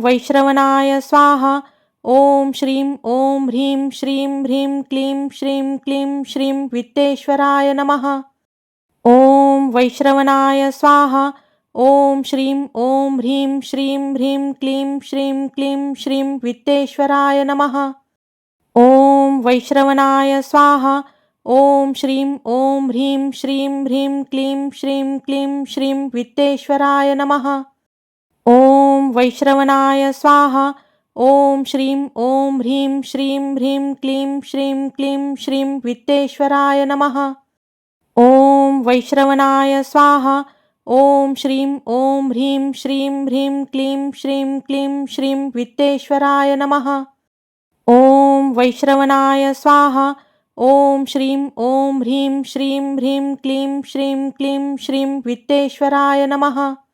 वैश्रवणाय स्वाहा। ॐ श्रीं ॐ ह्रीं श्रीं ह्रीं क्लीं श्रीं क्लीं श्रीं वित्तेश्वराय नमः। ॐ वैश्रवणाय स्वाहा। ॐ श्रीं ॐ ह्रीं श्रीं ह्रीं क्लीं श्रीं क्लीं श्रीं वित्तेश्वराय नमः। ॐ वैश्रवणाय स्वाहा। ॐ श्रीं ॐ ह्रीं श्रीं ह्रीं क्लीं श्रीं क्लीं श्रीं वित्तेश्वराय नमः। ॐ वैश्रवणाय स्वाहा. ॐ श्रीं ॐ ह्रीं श्रीं ह्रीं क्लीं श्रीं क्लीं श्रीं वित्तेश्वराय नमः. ॐ वैश्रवणाय स्वाहा. ॐ श्रीं ॐ ह्रीं श्रीं ह्रीं क्लीं श्रीं क्लीं श्रीं वित्तेश्वराय नमः. ॐ वैश्रवणाय स्वाहा. ॐ श्रीं ॐ ह्रीं श्रीं ह्रीं क्लीं श्रीं क्लीं श्रीं वित्तेश्वराय नमः.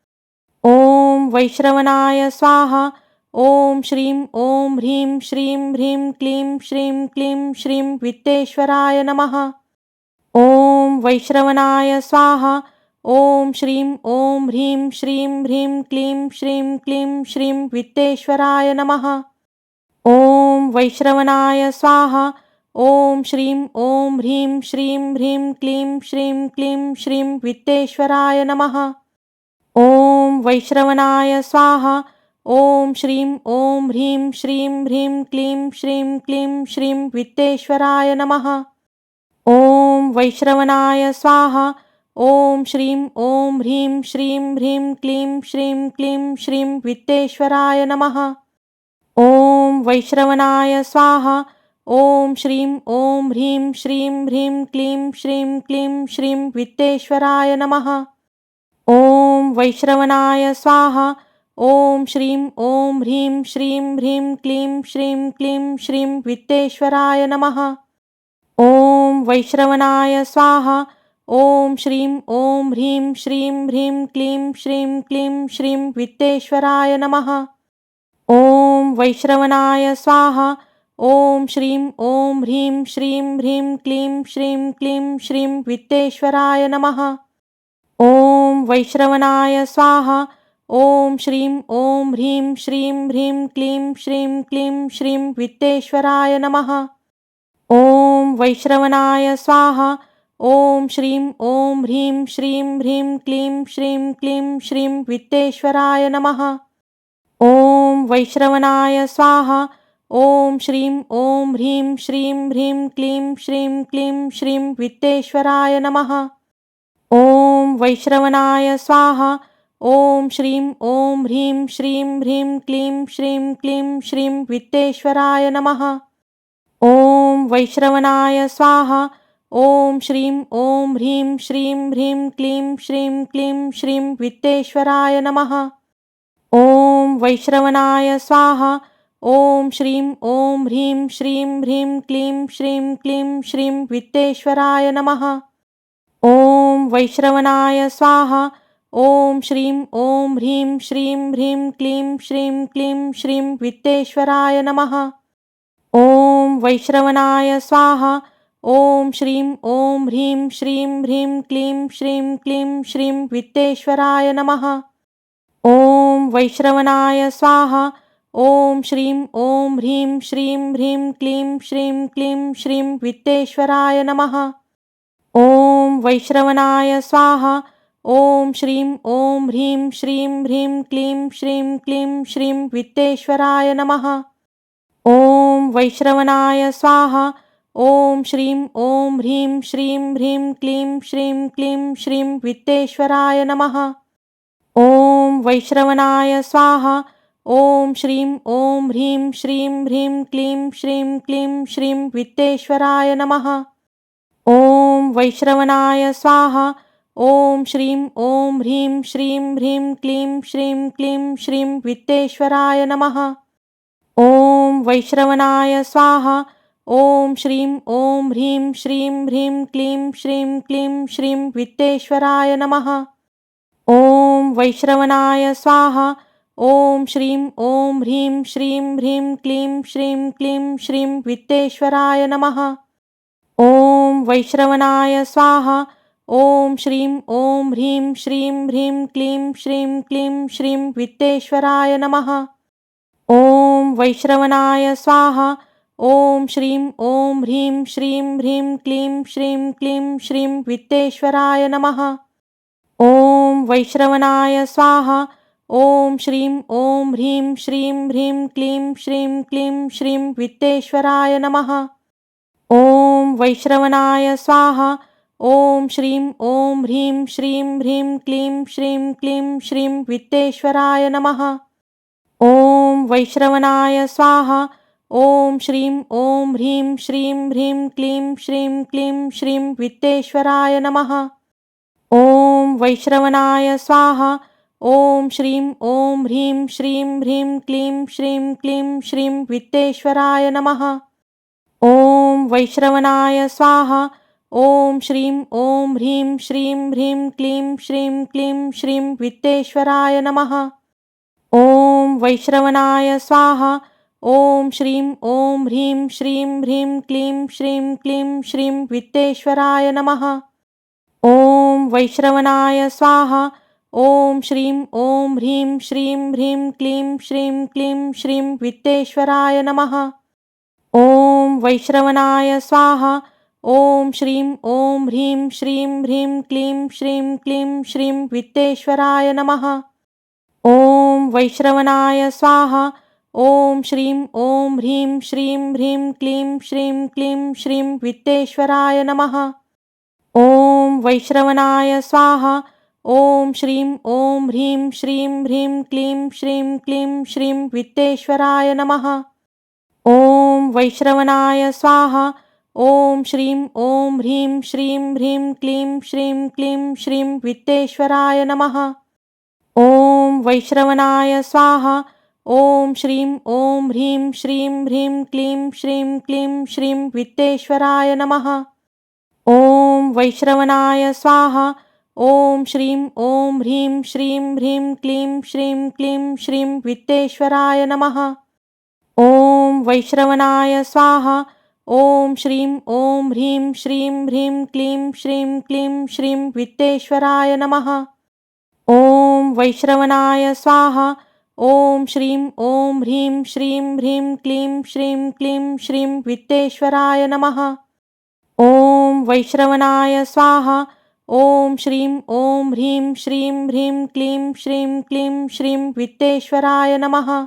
ॐ वैश्रवणाय स्वाहा. ॐ श्रीं ॐ ह्रीं श्रीं ह्रीं क्लीं श्रीं क्लीं श्रीं वित्तेश्वराय नमः. ॐ वैश्रवणाय स्वाहा. ॐ श्रीं ॐ ह्रीं श्रीं ह्रीं क्लीं श्रीं क्लीं श्रीं वित्तेश्वराय नमः. ॐ वैश्रवणाय स्वाहा. ॐ श्रीं ॐ ह्रीं श्रीं ह्रीं क्लीं श्रीं क्लीं श्रीं वित्तेश्वराय नमः. ॐ वैश्रवणाय स्वाहा. ॐ श्रीं ॐ ह्रीं श्रीं ह्रीं क्लीं श्रीं क्लीं श्रीं वित्तेश्वराय नमः. ॐ वैश्रवणाय स्वाहा. ॐ श्रीं ॐ ह्रीं श्रीं ह्रीं क्लीं श्रीं क्लीं श्रीं वित्तेश्वराय नमः. ॐ वैश्रवणाय स्वाहा. ॐ श्रीं ॐ ह्रीं श्रीं ह्रीं क्लीं श्रीं क्लीं श्रीं वित्तेश्वराय नमः. ॐ वैश्रवणाय स्वाहा। ॐ श्रीं ॐ ह्रीं श्रीं ह्रीं क्लीं श्रीं क्लीं श्रीं वित्तेश्वराय नमः। ॐ वैश्रवणाय स्वाहा। ॐ श्रीं ॐ ह्रीं श्रीं ह्रीं क्लीं श्रीं क्लीं श्रीं वित्तेश्वराय नमः। ॐ वैश्रवणाय स्वाहा। ॐ श्रीं ॐ ह्रीं श्रीं ह्रीं क्लीं श्रीं क्लीं श्रीं वित्तेश्वराय नमः। ॐ वैश्रवणाय स्वाहा. ॐ श्रीं ॐ ह्रीं श्रीं ह्रीं क्लीं श्रीं क्लीं श्रीं वित्तेश्वराय नमः. ॐ वैश्रवणाय स्वाहा. ॐ श्रीं ॐ ह्रीं श्रीं ह्रीं क्लीं श्रीं क्लीं श्रीं वित्तेश्वराय नमः. ॐ वैश्रवणाय स्वाहा. ॐ श्रीं ॐ ह्रीं श्रीं ह्रीं क्लीं श्रीं क्लीं श्रीं वित्तेश्वराय नमः. ॐ वैश्रवणाय स्वाहा. ॐ श्रीं ॐ ह्रीं श्रीं ह्रीं क्लीं श्रीं क्लीं श्रीं वित्तेश्वराय नमः. ॐ वैश्रवणाय स्वाहा. ॐ श्रीं ॐ ह्रीं श्रीं ह्रीं क्लीं श्रीं क्लीं श्रीं वित्तेश्वराय नमः. ॐ वैश्रवणाय स्वाहा. ॐ श्रीं ॐ ह्रीं श्रीं ह्रीं क्लीं श्रीं क्लीं श्रीं वित्तेश्वराय नमः. ॐ वैश्रवणाय स्वाहा. ॐ श्रीं ॐ ह्रीं श्रीं ह्रीं क्लीं श्रीं क्लीं श्रीं वित्तेश्वराय नमः. ॐ वैश्रवणाय स्वाहा. ॐ श्रीं ॐ ह्रीं श्रीं ह्रीं क्लीं श्रीं क्लीं श्रीं वित्तेश्वराय नमः. ॐ वैश्रवणाय स्वाहा. ॐ श्रीं ॐ ह्रीं श्रीं ह्रीं क्लीं श्रीं क्लीं श्रीं वित्तेश्वराय नमः. ॐ वैश्रवणाय स्वाहा. ॐ श्रीं ॐ ह्रीं श्रीं ह्रीं क्लीं श्रीं क्लीं श्रीं वित्तेश्वराय नमः. ॐ वैश्रवणाय स्वाहा. ॐ श्रीं ॐ ह्रीं श्रीं ह्रीं क्लीं श्रीं क्लीं श्रीं वित्तेश्वराय नमः. ॐ वैश्रवणाय स्वाहा. ॐ श्रीं ॐ ह्रीं श्रीं ह्रीं क्लीं श्रीं क्लीं श्रीं वित्तेश्वराय नमः. ॐ वैश्रवणाय स्वाहा. ॐ श्रीं ॐ ह्रीं श्रीं ह्रीं क्लीं श्रीं क्लीं श्रीं वित्तेश्वराय नमः. ॐ वैश्रवणाय स्वाहा. ॐ श्रीं ॐ ह्रीं श्रीं ह्रीं क्लीं श्रीं क्लीं श्रीं वित्तेश्वराय नमः. ॐ वैश्रवणाय स्वाहा. ॐ श्रीं ॐ ह्रीं श्रीं ह्रीं क्लीं श्रीं क्लीं श्रीं वित्तेश्वराय नमः. ॐ वैश्रवणाय स्वाहा. ॐ श्रीं ॐ ह्रीं श्रीं ह्रीं क्लीं श्रीं क्लीं श्रीं वित्तेश्वराय नमः. ॐ वैश्रवणाय स्वाहा. ॐ श्रीं ॐ ह्रीं श्रीं ह्रीं क्लीं श्रीं क्लीं श्रीं वित्तेश्वराय नमः. ॐ वैश्रवणाय स्वाहा. ॐ श्रीं ॐ ह्रीं श्रीं ह्रीं क्लीं श्रीं क्लीं श्रीं वित्तेश्वराय नमः. ॐ वैश्रवणाय स्वाहा. ॐ श्रीं ॐ ह्रीं श्रीं ह्रीं क्लीं श्रीं क्लीं श्रीं वित्तेश्वराय नमः. ॐ वैश्रवणाय स्वाहा. ॐ श्रीं ॐ ह्रीं श्रीं ह्रीं क्लीं श्रीं क्लीं श्रीं वित्तेश्वराय नमः. ॐ वैश्रवणाय स्वाहा. ॐ श्रीं ॐ ह्रीं श्रीं ह्रीं क्लीं श्रीं क्लीं श्रीं वित्तेश्वराय नमः. ॐ वैश्रवणाय स्वाहा. ॐ श्रीं ॐ ह्रीं श्रीं ह्रीं क्लीं श्रीं क्लीं श्रीं वित्तेश्वराय नमः. ॐ वैश्रवणाय स्वाहा. ॐ श्रीं ॐ ह्रीं श्रीं ह्रीं क्लीं श्रीं क्लीं श्रीं वित्तेश्वराय नमः. ॐ वैश्रवणाय स्वाहा. ॐ श्रीं ॐ ह्रीं श्रीं ह्रीं क्लीं श्रीं क्लीं श्रीं वित्तेश्वराय नमः. ॐ वैश्रवणाय स्वाहा. ॐ श्रीं ॐ ह्रीं श्रीं ह्रीं क्लीं श्रीं क्लीं श्रीं वित्तेश्वराय नमः. ॐ वैश्रवणाय स्वाहा. ॐ श्रीं ॐ ह्रीं श्रीं ह्रीं क्लीं श्रीं क्लीं श्रीं वित्तेश्वराय नमः. ॐ वैश्रवणाय स्वाहा. ॐ श्रीं ॐ ह्रीं श्रीं ह्रीं क्लीं श्रीं क्लीं श्रीं वित्तेश्वराय नमः. ॐ वैश्रवणाय स्वाहा. ॐ श्रीं ॐ ह्रीं श्रीं ह्रीं क्लीं श्रीं क्लीं श्रीं वित्तेश्वराय नमः. ॐ वैश्रवणाय स्वाहा. ॐ श्रीं ॐ ह्रीं श्रीं ह्रीं क्लीं श्रीं क्लीं श्रीं वित्तेश्वराय नमः. ॐ वैश्रवणाय स्वाहा. ॐ श्रीं ॐ ह्रीं श्रीं ह्रीं क्लीं श्रीं क्लीं श्रीं वित्तेश्वराय नमः. ॐ वैश्रवणाय स्वाहा। ॐ श्रीं ॐ ह्रीं श्रीं ह्रीं क्लीं श्रीं क्लीं श्रीं वित्तेश्वराय नमः। ॐ वैश्रवणाय स्वाहा। ॐ श्रीं ॐ ह्रीं श्रीं ह्रीं क्लीं श्रीं क्लीं श्रीं वित्तेश्वराय नमः। ॐ वैश्रवणाय स्वाहा। ॐ श्रीं ॐ ह्रीं श्रीं ह्रीं क्लीं श्रीं क्लीं श्रीं वित्तेश्वराय नमः।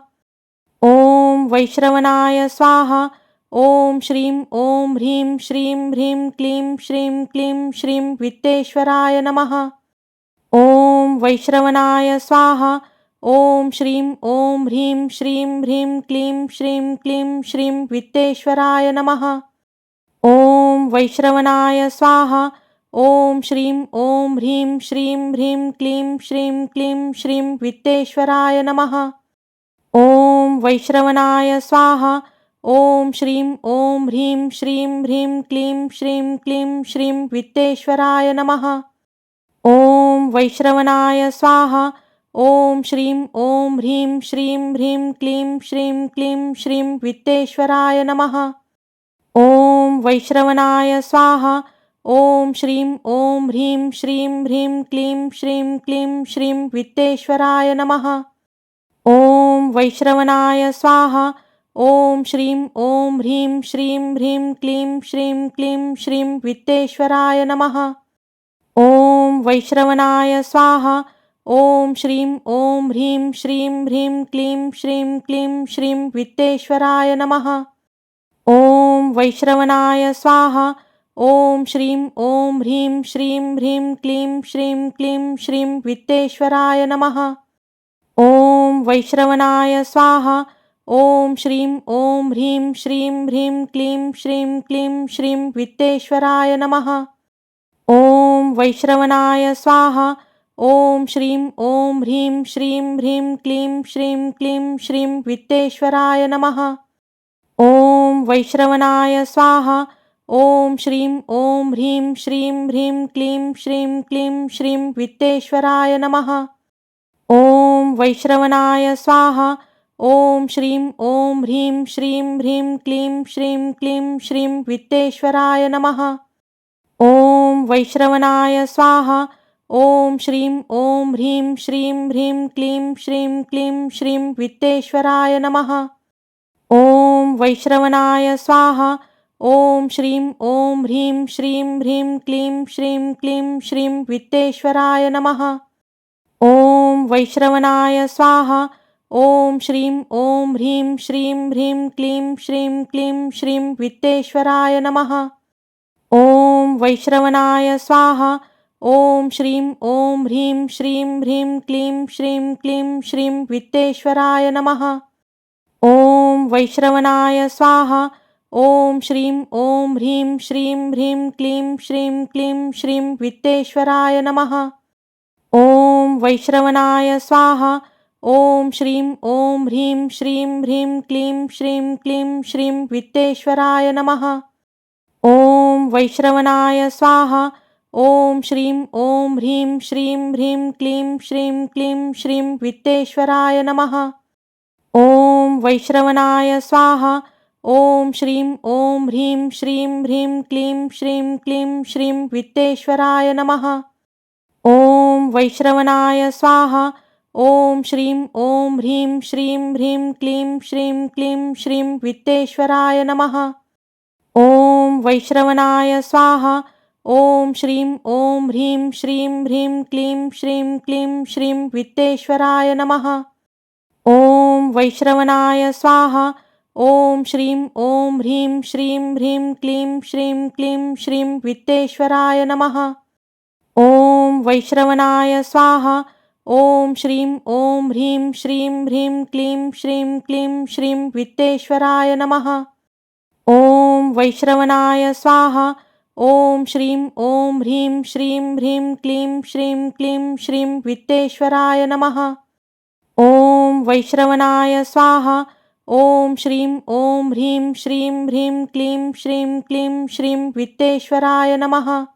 ॐ वैश्रवणाय स्वाहा. ॐ श्रीं ॐ ह्रीं श्रीं ह्रीं क्लीं श्रीं क्लीं श्रीं वित्तेश्वराय नमः. ॐ वैश्रवणाय स्वाहा. ॐ श्रीं ॐ ह्रीं श्रीं ह्रीं क्लीं श्रीं क्लीं श्रीं वित्तेश्वराय नमः. ॐ वैश्रवणाय स्वाहा. ॐ श्रीं ॐ ह्रीं श्रीं ह्रीं क्लीं श्रीं क्लीं श्रीं वित्तेश्वराय नमः. ॐ वैश्रवणाय स्वाहा. ॐ श्रीं ॐ ह्रीं श्रीं ह्रीं क्लीं श्रीं क्लीं श्रीं वित्तेश्वराय नमः. ॐ वैश्रवणाय स्वाहा. ॐ श्रीं ॐ ह्रीं श्रीं ह्रीं क्लीं श्रीं क्लीं श्रीं वित्तेश्वराय नमः. ॐ वैश्रवणाय स्वाहा. ॐ श्रीं ॐ ह्रीं श्रीं ह्रीं क्लीं श्रीं क्लीं श्रीं वित्तेश्वराय नमः. ॐ वैश्रवणाय स्वाहा. ॐ श्रीं ॐ ह्रीं श्रीं ह्रीं क्लीं श्रीं क्लीं श्रीं वित्तेश्वराय नमः. ॐ वैश्रवणाय स्वाहा. ॐ श्रीं ॐ ह्रीं श्रीं ह्रीं क्लीं श्रीं क्लीं श्रीं वित्तेश्वराय नमः. ॐ वैश्रवणाय स्वाहा. ॐ श्रीं ॐ ह्रीं श्रीं ह्रीं क्लीं श्रीं क्लीं श्रीं वित्तेश्वराय नमः. ॐ वैश्रवणाय स्वाहा. ॐ श्रीं ॐ ह्रीं श्रीं ह्रीं क्लीं श्रीं क्लीं श्रीं वित्तेश्वराय नमः. ॐ वैश्रवणाय स्वाहा. ॐ श्रीं ॐ ह्रीं श्रीं ह्रीं क्लीं श्रीं क्लीं श्रीं वित्तेश्वराय नमः. ॐ वैश्रवणाय स्वाहा. ॐ श्रीं ॐ ह्रीं श्रीं ह्रीं क्लीं श्रीं क्लीं श्रीं वित्तेश्वराय नमः. ॐ वैश्रवणाय स्वाहा. ॐ श्रीं ॐ ह्रीं श्रीं ह्रीं क्लीं श्रीं क्लीं श्रीं वित्तेश्वराय नमः. ॐ वैश्रवणाय स्वाहा. ॐ श्रीं ॐ ह्रीं श्रीं ह्रीं क्लीं श्रीं क्लीं श्रीं वित्तेश्वराय नमः. ॐ वैश्रवणाय स्वाहा. ॐ श्रीं ॐ ह्रीं श्रीं ह्रीं क्लीं श्रीं क्लीं श्रीं वित्तेश्वराय नमः. ॐ वैश्रवणाय स्वाहा. ॐ श्रीं ॐ ह्रीं श्रीं ह्रीं क्लीं श्रीं क्लीं श्रीं वित्तेश्वराय नमः. ॐ वैश्रवणाय स्वाहा. ॐ श्रीं ॐ ह्रीं श्रीं ह्रीं क्लीं श्रीं क्लीं श्रीं वित्तेश्वराय नमः. ॐ वैश्रवणाय स्वाहा. ॐ श्रीं ॐ ह्रीं श्रीं ह्रीं क्लीं श्रीं क्लीं श्रीं वित्तेश्वराय नमः. ॐ वैश्रवणाय स्वाहा. ॐ श्रीं ॐ ह्रीं श्रीं ह्रीं क्लीं श्रीं क्लीं श्रीं वित्तेश्वराय नमः. ॐ वैश्रवणाय स्वाहा. ॐ श्रीं ॐ ह्रीं श्रीं ह्रीं क्लीं श्रीं क्लीं श्रीं वित्तेश्वराय नमः. ॐ वैश्रवणाय स्वाहा. ॐ श्रीं ॐ ह्रीं श्रीं ह्रीं क्लीं श्रीं क्लीं श्रीं वित्तेश्वराय नमः. ॐ वैश्रवणाय स्वाहा. ॐ श्रीं ॐ ह्रीं श्रीं ह्रीं क्लीं श्रीं क्लीं श्रीं वित्तेश्वराय नमः. ॐ वैश्रवणाय स्वाहा. ॐ श्रीं ॐ ह्रीं श्रीं ह्रीं क्लीं श्रीं क्लीं श्रीं वित्तेश्वराय नमः. ॐ वैश्रवणाय स्वाहा. ॐ श्रीं ॐ ह्रीं श्रीं ह्रीं क्लीं श्रीं क्लीं श्रीं वित्तेश्वराय नमः. ॐ वैश्रवणाय स्वाहा. ॐ श्रीं ॐ ह्रीं श्रीं ह्रीं क्लीं श्रीं क्लीं श्रीं वित्तेश्वराय नमः. ॐ वैश्रवणाय स्वाहा. ॐ श्रीं ॐ ह्रीं श्रीं ह्रीं क्लीं श्रीं क्लीं श्रीं वित्तेश्वराय नमः. ॐ वैश्रवणाय स्वाहा. ॐ श्रीं ॐ ह्रीं श्रीं ह्रीं क्लीं श्रीं क्लीं श्रीं वित्तेश्वराय नमः.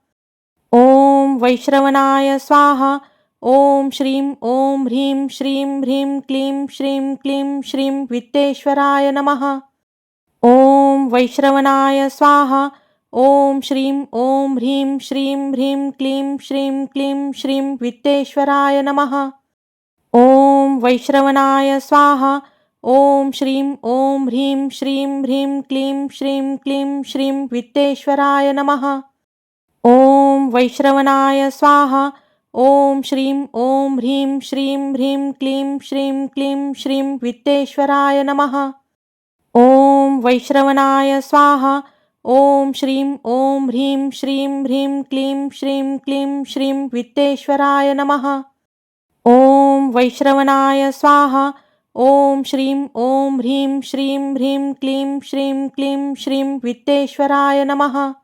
ॐ वैश्रवणाय स्वाहा. ॐ श्रीं ॐ ह्रीं श्रीं ह्रीं क्लीं श्रीं क्लीं श्रीं वित्तेश्वराय नमः. ॐ वैश्रवणाय स्वाहा. ॐ श्रीं ॐ ह्रीं श्रीं ह्रीं क्लीं श्रीं क्लीं श्रीं वित्तेश्वराय नमः. ॐ वैश्रवणाय स्वाहा. ॐ श्रीं ॐ ह्रीं श्रीं ह्रीं क्लीं श्रीं क्लीं श्रीं वित्तेश्वराय नमः. ॐ वैश्रवणाय स्वाहा। ॐ श्रीं ॐ ह्रीं श्रीं ह्रीं क्लीं श्रीं क्लीं श्रीं वित्तेश्वराय नमः। ॐ वैश्रवणाय स्वाहा। ॐ श्रीं ॐ ह्रीं श्रीं ह्रीं क्लीं श्रीं क्लीं श्रीं वित्तेश्वराय नमः। ॐ वैश्रवणाय स्वाहा। ॐ श्रीं ॐ ह्रीं श्रीं ह्रीं क्लीं श्रीं क्लीं श्रीं वित्तेश्वराय नमः।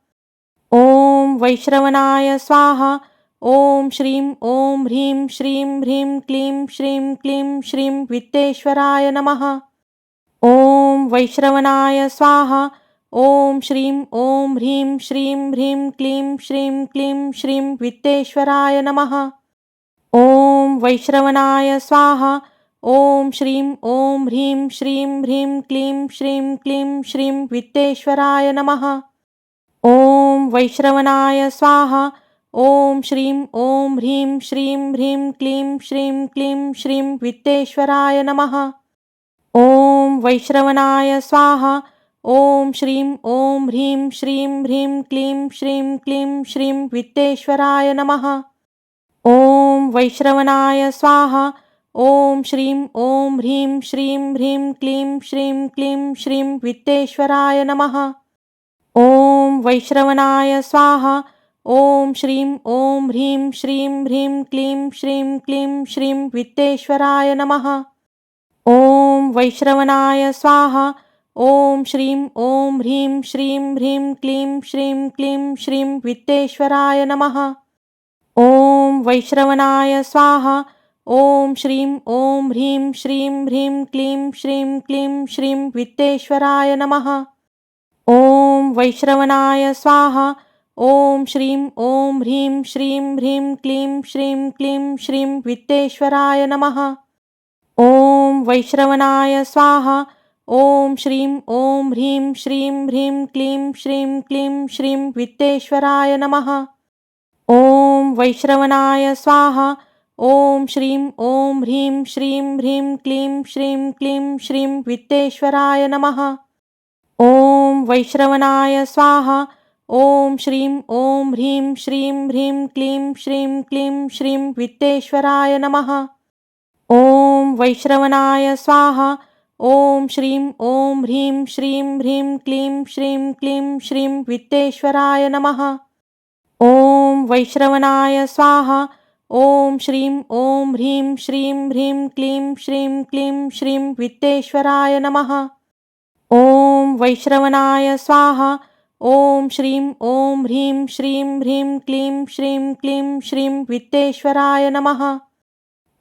ॐ वैश्रवणाय स्वाहा. ॐ श्रीं ॐ ह्रीं श्रीं ह्रीं क्लीं श्रीं क्लीं श्रीं वित्तेश्वराय नमः. ॐ वैश्रवणाय स्वाहा. ॐ श्रीं ॐ ह्रीं श्रीं ह्रीं क्लीं श्रीं क्लीं श्रीं वित्तेश्वराय नमः. ॐ वैश्रवणाय स्वाहा. ॐ श्रीं ॐ ह्रीं श्रीं ह्रीं क्लीं श्रीं क्लीं श्रीं वित्तेश्वराय नमः. ॐ वैश्रवणाय स्वाहा. ॐ श्रीं ॐ ह्रीं श्रीं ह्रीं क्लीं श्रीं क्लीं श्रीं वित्तेश्वराय नमः. ॐ वैश्रवणाय स्वाहा. ॐ श्रीं ॐ ह्रीं श्रीं ह्रीं क्लीं श्रीं क्लीं श्रीं वित्तेश्वराय नमः. ॐ वैश्रवणाय स्वाहा. ॐ श्रीं ॐ ह्रीं श्रीं ह्रीं क्लीं श्रीं क्लीं श्रीं वित्तेश्वराय नमः. ॐ वैश्रवणाय स्वाहा. ॐ श्रीं ॐ ह्रीं श्रीं ह्रीं क्लीं श्रीं क्लीं श्रीं वित्तेश्वराय नमः. ॐ वैश्रवणाय स्वाहा. ॐ श्रीं ॐ ह्रीं श्रीं ह्रीं क्लीं श्रीं क्लीं श्रीं वित्तेश्वराय नमः. ॐ वैश्रवणाय स्वाहा. ॐ श्रीं ॐ ह्रीं श्रीं ह्रीं क्लीं श्रीं क्लीं श्रीं वित्तेश्वराय नमः. ॐ वैश्रवणाय स्वाहा. ॐ श्रीं ॐ ह्रीं श्रीं ह्रीं क्लीं श्रीं क्लीं श्रीं वित्तेश्वराय नमः. ॐ वैश्रवणाय स्वाहा. ॐ श्रीं ॐ ह्रीं श्रीं ह्रीं क्लीं श्रीं क्लीं श्रीं वित्तेश्वराय नमः. ॐ वैश्रवणाय स्वाहा. ॐ श्रीं ॐ ह्रीं श्रीं ह्रीं क्लीं श्रीं क्लीं श्रीं वित्तेश्वराय नमः. ॐ वैश्रवणाय स्वाहा. ॐ श्रीं ॐ ह्रीं श्रीं ह्रीं क्लीं श्रीं क्लीं श्रीं वित्तेश्वराय नमः. ॐ वैश्रवणाय स्वाहा. ॐ श्रीं ॐ ह्रीं श्रीं ह्रीं क्लीं श्रीं क्लीं श्रीं वित्तेश्वराय नमः. ॐ वैश्रवणाय स्वाहा. ॐ श्रीं ॐ ह्रीं श्रीं ह्रीं क्लीं श्रीं क्लीं श्रीं वित्तेश्वराय नमः. ॐ वैश्रवणाय स्वाहा. ॐ श्रीं ॐ ह्रीं श्रीं ह्रीं क्लीं श्रीं क्लीं श्रीं वित्तेश्वराय नमः.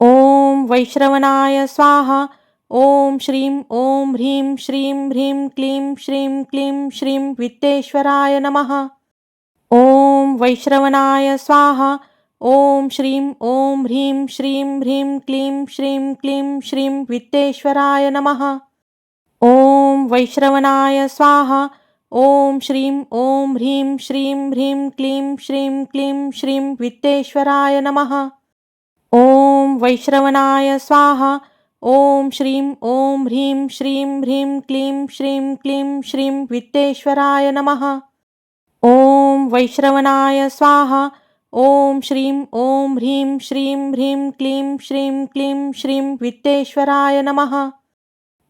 ॐ वैश्रवणाय स्वाहा. ॐ श्रीं ॐ ह्रीं श्रीं ह्रीं क्लीं श्रीं क्लीं श्रीं वित्तेश्वराय नमः. ॐ वैश्रवणाय स्वाहा. ॐ श्रीं ॐ ह्रीं श्रीं ह्रीं क्लीं श्रीं क्लीं श्रीं वित्तेश्वराय नमः. ॐ वैश्रवणाय स्वाहा. ॐ श्रीं ॐ ह्रीं श्रीं ह्रीं क्लीं श्रीं क्लीं श्रीं वित्तेश्वराय नमः. ॐ वैश्रवणाय स्वाहा. ॐ श्रीं ॐ ह्रीं श्रीं ह्रीं क्लीं श्रीं क्लीं श्रीं वित्तेश्वराय नमः. ॐ वैश्रवणाय स्वाहा. ॐ श्रीं ॐ ह्रीं श्रीं ह्रीं क्लीं श्रीं क्लीं श्रीं वित्तेश्वराय नमः.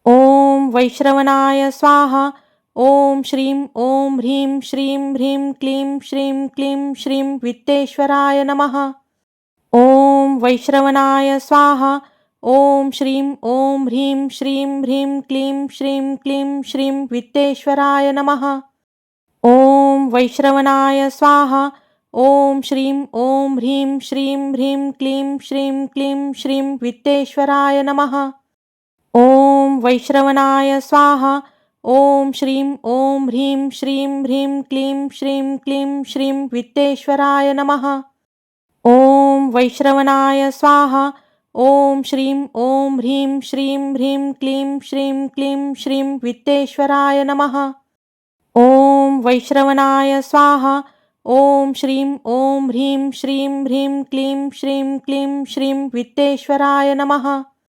ॐ वैश्रवणाय स्वाहा. ॐ श्रीं ॐ ह्रीं श्रीं ह्रीं क्लीं श्रीं क्लीं श्रीं वित्तेश्वराय नमः. ॐ वैश्रवणाय स्वाहा. ॐ श्रीं ॐ ह्रीं श्रीं ह्रीं क्लीं श्रीं क्लीं श्रीं वित्तेश्वराय नमः. ॐ वैश्रवणाय स्वाहा. ॐ श्रीं ॐ ह्रीं श्रीं ह्रीं क्लीं श्रीं क्लीं श्रीं वित्तेश्वराय नमः. ॐ वैश्रवणाय स्वाहा. ॐ श्रीं ॐ ह्रीं श्रीं ह्रीं क्लीं श्रीं क्लीं श्रीं वित्तेश्वराय नमः. ॐ वैश्रवणाय स्वाहा. ॐ श्रीं ॐ ह्रीं श्रीं ह्रीं क्लीं श्रीं क्लीं श्रीं वित्तेश्वराय नमः. ॐ वैश्रवणाय स्वाहा. ॐ श्रीं ॐ ह्रीं श्रीं ह्रीं क्लीं श्रीं क्लीं श्रीं वित्तेश्वराय नमः.